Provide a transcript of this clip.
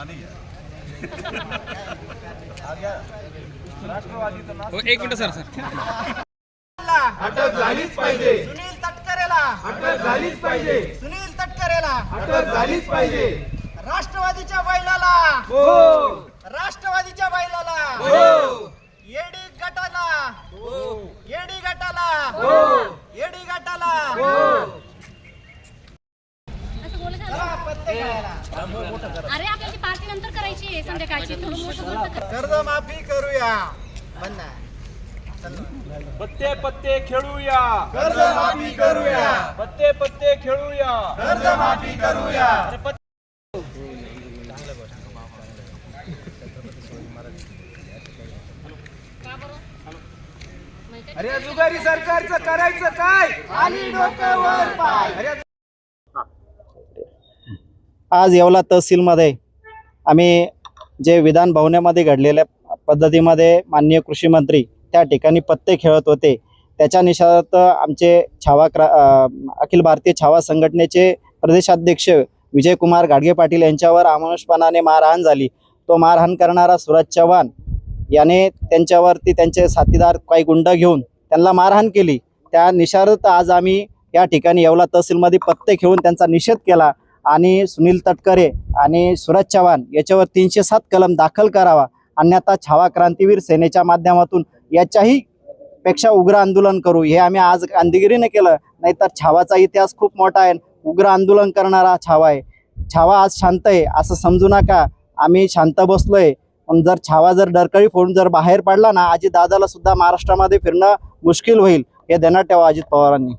पुरानी है राष्ट्रवादी हो, एक मिनिट सर सर. अटक झालीच पाहिजे. सुनील तटकरेला. अटक झालीच पाहिजे. सुनील तटकरेला. अटक झालीच पाहिजे. राष्ट्रवादीच्या बैलाला. हो. राष्ट्रवादीच्या बैलाला. हो. येडी गटाला. येडी गटाला. हो. येडी गटाला असं बोलत आहे. चला, पत्ते खेळायला. अरे आपल्याला ती पार्टी नंतर करायची आहे संध्याकाळची. थोडं मोठं बोलतं कर. कर्जमाफी करूया. पत्ते पत्ते खेळूया. कर्जमाफी करूया. पत्ते पत्ते खेळूया. कर्जमाफी करूया. का बरं माहिती आहे? अरे जुगारी सरकारचं करायचं काय? आणि डोक्यावर पाय. अरे आज येवला तहसीलमध्ये आम्ही जे विधान भवनामध्ये घडलेल्या पद्धतीमध्ये माननीय कृषी मंत्री त्या ठिकाणी पत्ते खेळत होते. त्याच्या निषेधार्थ आमचे छावा क्रा अखिल भारतीय छावा संघटनेचे प्रदेशाध्यक्ष विजयकुमार गाडगे पाटील यांच्यावर अमानुषपणाने मारहाण झाली. तो मारहाण करणारा सुरज चव्हाण याने त्यांच्यावरती त्यांचे साथीदार काही गुंड घेऊन त्यांना मारहाण केली. त्या निषारत आज आम्ही या ठिकाणी येवला तहसीलमध्ये पत्ते खेळून त्यांचा निषेध केला. आणि सुनील तटकरे आणि सुरज चव्हाण याच्यावर तीनशे सात कलम दाखल करावा. अन्यथा छावा क्रांतीवीर सेनेच्या माध्यमातून याच्याही पेक्षा उग्र आंदोलन करू. हे आम्ही आज गांधीगिरीने केलं. नाहीतर छावाचा इतिहास खूप मोठा आहे. उग्र आंदोलन करणारा छावा आहे. छावा आज शांत आहे असं समजू नका. आम्ही शांत बसलोय. पण जर छावा जर डरकळी फोडून जर बाहेर पडला ना अजित दादाला सुद्धा महाराष्ट्रामध्ये फिरणं मुश्किल होईल. हे देणार ठेवा अजित पवारांनी.